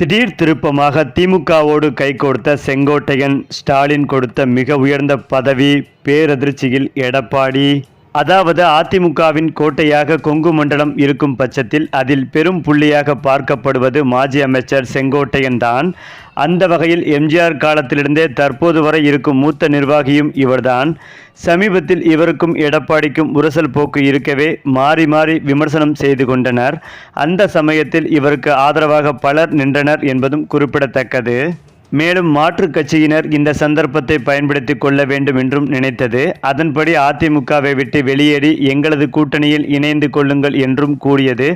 திடீர் திருப்பமாக திமுகவோடு கைகோர்த்த செங்கோட்டையன் ஸ்டாலின் கொடுத்த மிக உயர்ந்த பதவி பேரதிர்ச்சியில் எடப்பாடி. அதாவது அதிமுகவின் கோட்டையாக கொங்கு மண்டலம் இருக்கும் பட்சத்தில் அதில் பெரும் புள்ளியாக பார்க்கப்படுவது மாஜி அமைச்சர் செங்கோட்டையன் தான். அந்த வகையில் எம்ஜிஆர் காலத்திலிருந்தே தற்போது வரை இருக்கும் மூத்த நிர்வாகியும் இவர்தான். சமீபத்தில் இவருக்கும் எடப்பாடிக்கும் உரசல் போக்கு இருக்கவே மாறி மாறி விமர்சனம் செய்து கொண்டனர். அந்த சமயத்தில் இவருக்கு ஆதரவாக பலர் நின்றனர் என்பதும் குறிப்பிடத்தக்கது. மேலும் மாற்றுக் கட்சியினர் இந்த சந்தர்ப்பத்தை பயன்படுத்தி கொள்ள வேண்டும் என்றும் நினைத்தது. அதன்படி அதிமுகவை விட்டு வெளியேறி எங்களது கூட்டணியில் இணைந்து கொள்ளுங்கள் என்றும் கூறியது.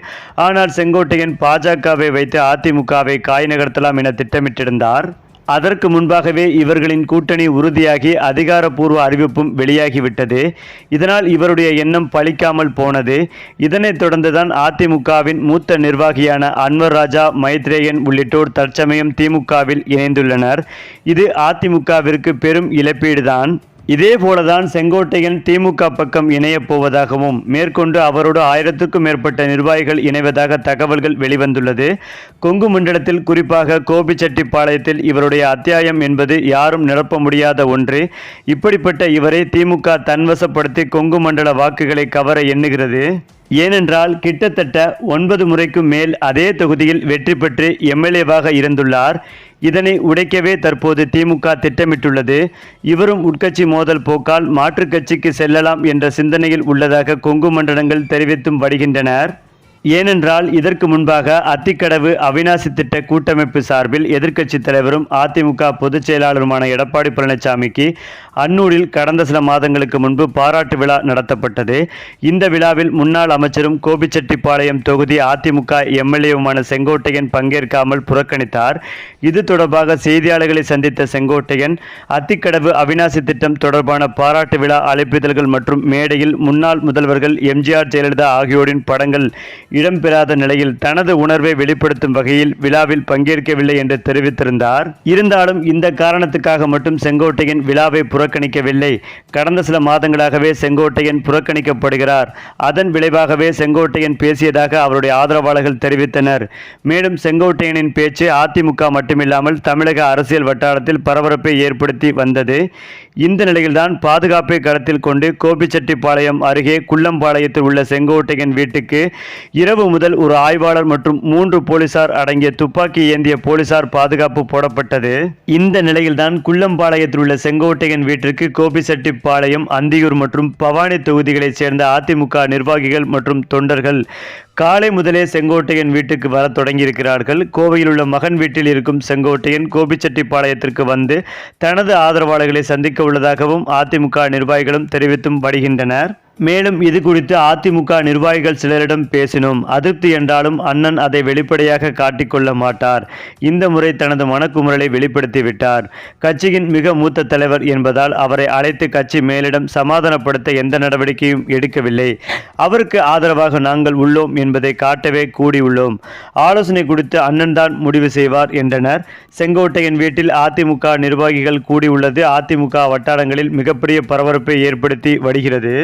ஆனால் செங்கோட்டையன் பாஜகவை வைத்து அதிமுகவை காய் நகர்த்தலாம் என திட்டமிட்டிருந்தார். அதற்கு முன்பாகவே இவர்களின் கூட்டணி உறுதியாகி அதிகாரப்பூர்வ அறிவிப்பும் வெளியாகிவிட்டது. இதனால் இவருடைய எண்ணம் பழிக்காமல் போனது. இதனைத் தொடர்ந்துதான் அதிமுகவின் மூத்த நிர்வாகியான அன்வர் ராஜா மைத்ரேயன் உள்ளிட்டோர் தற்சமயம் திமுகவில் இணைந்துள்ளனர். இது அதிமுகவிற்கு பெரும் இழப்பீடுதான். இதே போலதான் செங்கோட்டையன் திமுக பக்கம் இணையப் போவதாகவும் மேற்கொண்டு அவரோடு ஆயிரத்துக்கும் மேற்பட்ட நிர்வாகிகள் இணைவதாக தகவல்கள் வெளிவந்துள்ளது. கொங்கு மண்டலத்தில் குறிப்பாக கோபிச்செட்டிப்பாளையத்தில் இவருடைய அத்தியாயம் என்பது யாரும் நிரப்ப முடியாத ஒன்று. இப்படிப்பட்ட இவரை திமுக தன்வசப்படுத்தி கொங்கு மண்டல வாக்குகளை கவர எண்ணுகிறது. ஏனென்றால் கிட்டத்தட்ட ஒன்பது முறைக்கும் மேல் அதே தொகுதியில் வெற்றி பெற்று எம்எல்ஏவாக இருந்துள்ளார். இதனை உடைக்கவே தற்போது திமுக திட்டமிட்டுள்ளது. இவரும் உட்கட்சி மோதல் போக்கால் மாற்றுக் கட்சிக்கு செல்லலாம் என்ற சிந்தனையில் உள்ளதாக கொங்கு மண்டலங்கள் தெரிவித்தும் வருகின்றனர். ஏனென்றால் இதற்கு முன்பாக அத்திக்கடவு அவினாசி திட்ட கூட்டமைப்பு சார்பில் எதிர்க்கட்சித் தலைவரும் அதிமுக பொதுச் செயலாளருமான எடப்பாடி பழனிசாமிக்கு அன்னூரில் கடந்த சில மாதங்களுக்கு முன்பு பாராட்டு விழா நடத்தப்பட்டது. இந்த விழாவில் முன்னாள் அமைச்சரும் கோபிச்செட்டிப்பாளையம் தொகுதி அதிமுக எம்எல்ஏவுமான செங்கோட்டையன் பங்கேற்காமல் புறக்கணித்தார். இது தொடர்பாக செய்தியாளர்களை சந்தித்த செங்கோட்டையன் அத்திக்கடவு அவிநாசி திட்டம் தொடர்பான பாராட்டு விழா அழைப்பிதழ்கள் மற்றும் மேடையில் முன்னாள் முதல்வர்கள் எம்ஜிஆர் ஜெயலலிதா ஆகியோரின் படங்கள் இடம்பெறாத நிலையில் தனது உணர்வை வெளிப்படுத்தும் வகையில் விழாவில் பங்கேற்கவில்லை என்று தெரிவித்திருந்தார். இருந்தாலும் இந்த காரணத்துக்காக மட்டும் செங்கோட்டையன் விழாவை புறக்கணிக்கவில்லை. கடந்த சில மாதங்களாகவே செங்கோட்டையன் புறக்கணிக்கப்படுகிறார். அதன் விளைவாகவே செங்கோட்டையன் பேசியதாக அவருடைய ஆதரவாளர்கள் தெரிவித்தனர். மேலும் செங்கோட்டையனின் பேச்சு அதிமுக மட்டுமில்லாமல் தமிழக அரசியல் வட்டாரத்தில் பரபரப்பை ஏற்படுத்தி வந்தது. இந்த நிலையில்தான் பாதுகாப்பை கருத்தில் கொண்டு கோபிச்செட்டிப்பாளையம் அருகே குள்ளம்பாளையத்தில் உள்ள செங்கோட்டையன் வீட்டுக்கு இரவு முதல் ஒரு ஆய்வாளர் மற்றும் மூன்று போலீசார் அடங்கிய துப்பாக்கி ஏந்திய போலீசார் பாதுகாப்பு போடப்பட்டது. இந்த நிலையில்தான் குள்ளம்பாளையத்தில் உள்ள செங்கோட்டையன் வீட்டிற்கு கோபிசெட்டிப்பாளையம் அந்தியூர் மற்றும் பவானி தொகுதிகளைச் சேர்ந்த அதிமுக நிர்வாகிகள் மற்றும் தொண்டர்கள் காலை முதலே செங்கோட்டையன் வீட்டுக்கு வர தொடங்கியிருக்கிறார்கள். கோவையில் உள்ள மகன் வீட்டில் இருக்கும் செங்கோட்டையன் கோபிச்செட்டிப்பாளையத்திற்கு வந்து தனது ஆதரவாளர்களை சந்திக்க உள்ளதாகவும் அதிமுக நிர்வாகிகளும் தெரிவித்தும் வருகின்றனர் மேலும் இது குறித்து அதிமுக நிர்வாகிகள் சிலரிடம் பேசினோம். அதிருப்தி என்றாலும் அண்ணன் அதை வெளிப்படையாக காட்டிக்கொள்ள மாட்டார். இந்த முறை தனது மனக்குமுறலை வெளிப்படுத்தி விட்டார். கட்சியின் மிக மூத்த தலைவர் என்பதால் அவரை அழைத்து கட்சி மேலிடம் சமாதானப்படுத்த எந்த நடவடிக்கையும் எடுக்கவில்லை. அவருக்கு ஆதரவாக நாங்கள் உள்ளோம் என்பதை காட்டவே கூடியுள்ளோம். ஆலோசனை குறித்து அண்ணன் தான் முடிவு செய்வார் என்றனர். செங்கோட்டையன் வீட்டில் அதிமுக நிர்வாகிகள் கூடியுள்ளது. அதிமுக வட்டாரங்களில் மிகப்பெரிய பரபரப்பை ஏற்படுத்தி வருகிறது.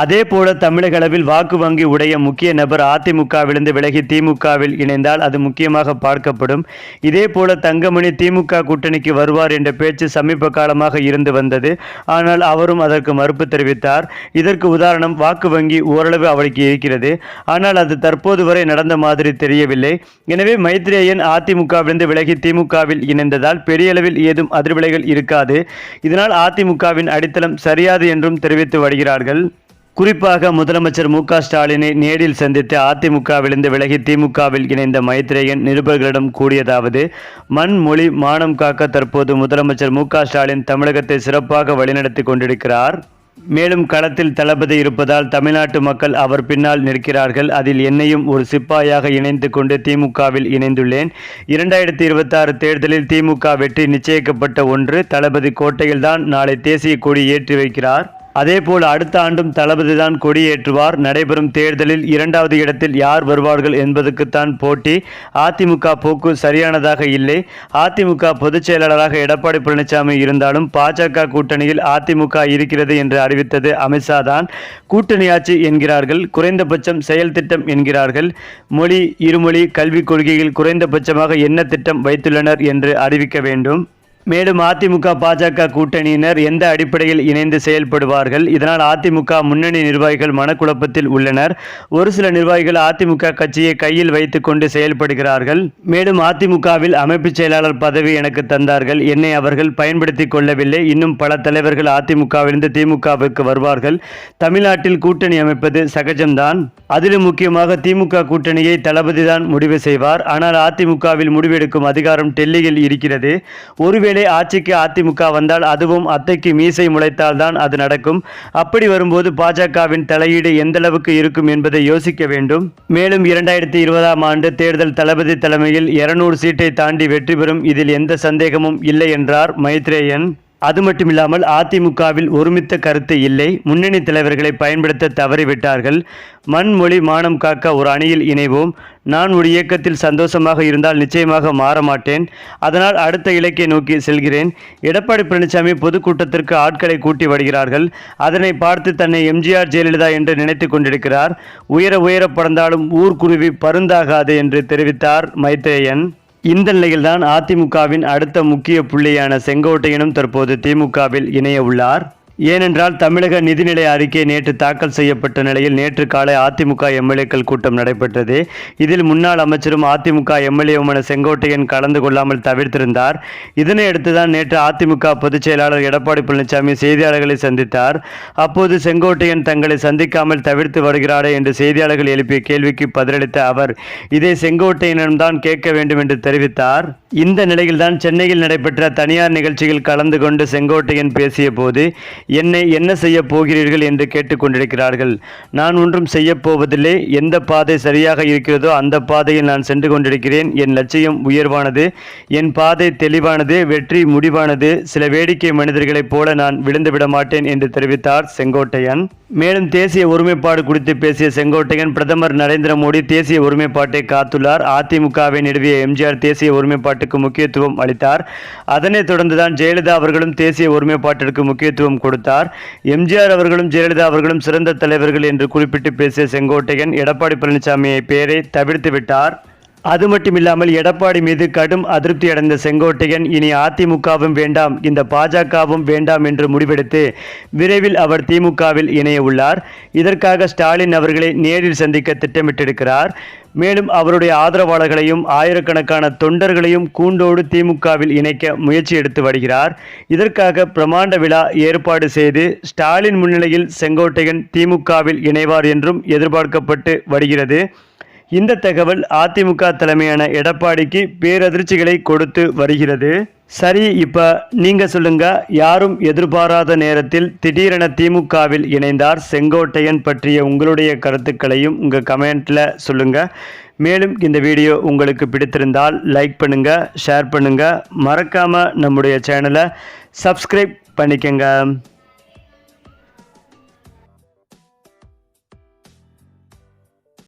அதே போல தமிழக அளவில் வாக்கு வங்கி உடைய முக்கிய நபர் அதிமுகவிலிருந்து விலகி திமுகவில் இணைந்தால் அது முக்கியமாக பார்க்கப்படும். இதே போல தங்கமணி திமுக கூட்டணிக்கு வருவார் என்ற பேச்சு சமீப காலமாக இருந்து வந்தது. ஆனால் அவரும் அதற்கு மறுப்பு தெரிவித்தார். இதற்கு உதாரணம் வாக்கு வங்கி ஓரளவு அவருக்கு இருக்கிறது. ஆனால் அது தற்போது வரை நடந்த மாதிரி தெரியவில்லை. எனவே மைத்ரேயன் அதிமுகவிலிருந்து விலகி திமுகவில் இணைந்ததால் பெரிய அளவில் ஏதும் அதிர்விலைகள் இருக்காது. இதனால் அதிமுகவின் அடித்தளம் சரியாது என்றும் தெரிவித்து வருகிறார்கள். குறிப்பாக முதலமைச்சர் மு க ஸ்டாலினை நேரில் சந்தித்து அதிமுகவிலிருந்து விலகி திமுகவில் இணைந்த மைத்ரேயன் நிருபர்களிடம் கூடியதாவது மண் மொழி மானம் காக்க தற்போது முதலமைச்சர் மு க ஸ்டாலின் தமிழகத்தை சிறப்பாக வழிநடத்தி கொண்டிருக்கிறார். மேலும் களத்தில் தளபதி இருப்பதால் தமிழ்நாட்டு மக்கள் அவர் பின்னால் நிற்கிறார்கள். அதில் என்னையும் ஒரு சிப்பாயாக இணைந்து கொண்டு திமுகவில் இணைந்துள்ளேன். இரண்டாயிரத்தி இருபத்தாறு தேர்தலில் திமுக வெற்றி நிச்சயிக்கப்பட்ட ஒன்று. தளபதி கோட்டையில்தான் நாளை தேசிய கொடி ஏற்றி வைக்கிறார். அதேபோல் அடுத்த ஆண்டும் தளபதிதான் கொடியேற்றுவார். நடைபெறும் தேர்தலில் இரண்டாவது இடத்தில் யார் வருவார்கள் என்பதுக்குத்தான் போட்டி. அதிமுக போக்கு சரியானதாக இல்லை. அதிமுக பொதுச் செயலாளராக எடப்பாடி பழனிசாமி இருந்தாலும் பாஜக கூட்டணியில் அதிமுக இருக்கிறது என்று அறிவித்தது அமித்ஷா தான் கூட்டணி ஆட்சி என்கிறார்கள். குறைந்தபட்சம் செயல் திட்டம் என்கிறார்கள். மொழி இருமொழி கல்விக் கொள்கையில் குறைந்தபட்சமாக என்ன திட்டம் வைத்துள்ளனர் என்று அறிவிக்க வேண்டும். மேலும் அதிமுக பாஜக கூட்டணியினர் எந்த அடிப்படையில் இணைந்து செயல்படுவார்கள்? இதனால் அதிமுக முன்னணி நிர்வாகிகள் மனக்குழப்பத்தில் உள்ளனர். ஒரு சில நிர்வாகிகள் அதிமுக கட்சியை கையில் வைத்துக்கொண்டு செயல்படுகிறார்கள். மேலும் அதிமுகவில் அமைப்பு செயலாளர் பதவி எனக்கு தந்தார்கள். என்னை அவர்கள் பயன்படுத்திக் கொள்ளவில்லை. இன்னும் பல தலைவர்கள் அதிமுகவிலிருந்து திமுகவிற்கு வருவார்கள். தமிழ்நாட்டில் கூட்டணி அமைப்பது சகஜம்தான். அதிலும் முக்கியமாக திமுக கூட்டணியை தளபதிதான் முடிவு செய்வார். ஆனால் அதிமுகவில் முடிவெடுக்கும் அதிகாரம் டெல்லியில் இருக்கிறது. ஒருவேளை ஆட்சிக்கு அதிமுக வந்தால் அதுவும் அத்தைக்கு மீசை முளைத்தால் தான் அது நடக்கும். அப்படி வரும்போது பாஜகவின் தலையீடு எந்த அளவுக்கு இருக்கும் என்பதை யோசிக்க வேண்டும். மேலும் இரண்டாயிரத்தி இருபதாம் ஆண்டு தேர்தல் தளபதி தலைமையில் இருநூறு சீட்டை தாண்டி வெற்றி பெறும் இதில் எந்த சந்தேகமும் இல்லை என்றார் மைத்ரேயன். அது மட்டுமில்லாமல் அதிமுகவில் ஒருமித்த கருத்து இல்லை. முன்னணி தலைவர்களை பயன்படுத்த தவறிவிட்டார்கள் மண்மொழி மானம் காக்க ஒரு அணியில் இணைவோம். நான் ஒரு இயக்கத்தில் சந்தோஷமாக இருந்தால் நிச்சயமாக மாற மாட்டேன். அதனால் அடுத்த இலக்கை நோக்கி செல்கிறேன். எடப்பாடி பழனிசாமி பொதுக்கூட்டத்திற்கு ஆட்களை கூட்டி வருகிறார்கள். அதனை பார்த்து தன்னை எம்ஜிஆர் ஜெயலலிதா என்று நினைத்து கொண்டிருக்கிறார். உயர உயர பறந்தாலும் ஊர்க்குருவி பருந்தாகாது என்று தெரிவித்தார் மைத்ரேயன் இந்த நிலையில்தான் அதிமுகவின் அடுத்த முக்கிய புள்ளியான செங்கோட்டையனும் தற்போது திமுகவில் இணைய உள்ளார். ஏனென்றால் தமிழக நிதிநிலை அறிக்கை நேற்று தாக்கல் செய்யப்பட்ட நிலையில் நேற்று காலை அதிமுக எம்எல்ஏக்கள் கூட்டம் நடைபெற்றது. இதில் முன்னாள் அமைச்சரும் அதிமுக எம்எல்ஏவுமான செங்கோட்டையன் கலந்து கொள்ளாமல் தவிர்த்திருந்தார் இதனையடுத்துதான் நேற்று அதிமுக பொதுச் செயலாளர் எடப்பாடி பழனிசாமி செய்தியாளர்களை சந்தித்தார். அப்போது செங்கோட்டையன் தங்களை சந்திக்காமல் தவிர்த்து வருகிறாரே என்று செய்தியாளர்கள் எழுப்பிய கேள்விக்கு பதிலளித்த அவர் இதை செங்கோட்டையனிடம்தான் கேட்க வேண்டும் என்று தெரிவித்தார். இந்த நிலையில்தான் சென்னையில் நடைபெற்ற தனியார் நிகழ்ச்சியில் கலந்து கொண்டு செங்கோட்டையன் பேசிய போது என்னை என்ன செய்ய போகிறீர்கள் என்று கேட்டுக்கொண்டிருக்கிறார்கள். நான் ஒன்றும் செய்யப் போவதில்லை. எந்த பாதை சரியாக இருக்கிறதோ அந்த பாதையில் நான் சென்று கொண்டிருக்கிறேன். என் லட்சியம் உயர்வானது. என் பாதை தெளிவானது. வெற்றி முடிவானது. சில வேடிக்கை மனிதர்களைப் போல நான் விழுந்துவிட மாட்டேன் என்று தெரிவித்தார் செங்கோட்டையன். மேலும் தேசிய ஒருமைப்பாடு குறித்து பேசிய செங்கோட்டையன் பிரதமர் நரேந்திர மோடி தேசிய ஒருமைப்பாட்டை காத்துள்ளார். அதிமுகவை நிறுவிய எம்ஜிஆர் தேசிய ஒருமைப்பாட்டுக்கு முக்கியத்துவம் அளித்தார். அதனைத் தொடர்ந்துதான் ஜெயலலிதா அவர்களும் தேசிய ஒருமைப்பாட்டிற்கு முக்கியத்துவம் கொடுத்தார். எம்ஜிஆர் அவர்களும் ஜெயலலிதா அவர்களும் சிறந்த தலைவர்கள் என்று குறிப்பிட்டு பேசிய செங்கோட்டையன் எடப்பாடி பழனிசாமியை பெயரை தவிர்த்து விட்டார். அது மட்டுமில்லாமல் எடப்பாடி மீது கடும் அதிருப்தி அடைந்த செங்கோட்டையன் இனி அதிமுகவும் வேண்டாம் இந்த பாஜகவும் வேண்டாம் என்று முடிவெடுத்து விரைவில் அவர் திமுகவில் இணைய உள்ளார் இதற்காக ஸ்டாலின் அவர்களை நேரில் சந்திக்க திட்டமிட்டிருக்கிறார். மேலும் அவருடைய ஆதரவாளர்களையும் ஆயிரக்கணக்கான தொண்டர்களையும் கூண்டோடு திமுகவில் இணைக்க முயற்சி எடுத்து வருகிறார். இதற்காக பிரமாண்ட விழா ஏற்பாடு செய்து ஸ்டாலின் முன்னிலையில் செங்கோட்டையன் திமுகவில் இணைவார் என்றும் எதிர்பார்க்கப்பட்டு வருகிறது. இந்த தகவல் அதிமுக தலைமையான எடப்பாடிக்கு பேரதிர்ச்சிகளை கொடுத்து வருகிறது. சரி இப்போ நீங்கள் சொல்லுங்க யாரும் எதிர்பாராத நேரத்தில் திடீரென திமுகவில் இணைந்தார் செங்கோட்டையன் பற்றிய உங்களுடைய கருத்துக்களையும் உங்கள் கமெண்ட்டில் சொல்லுங்கள் மேலும் இந்த வீடியோ உங்களுக்கு பிடித்திருந்தால் லைக் பண்ணுங்கள் ஷேர் பண்ணுங்கள் மறக்காமல் நம்முடைய சேனலை சப்ஸ்கிரைப் பண்ணிக்கங்க.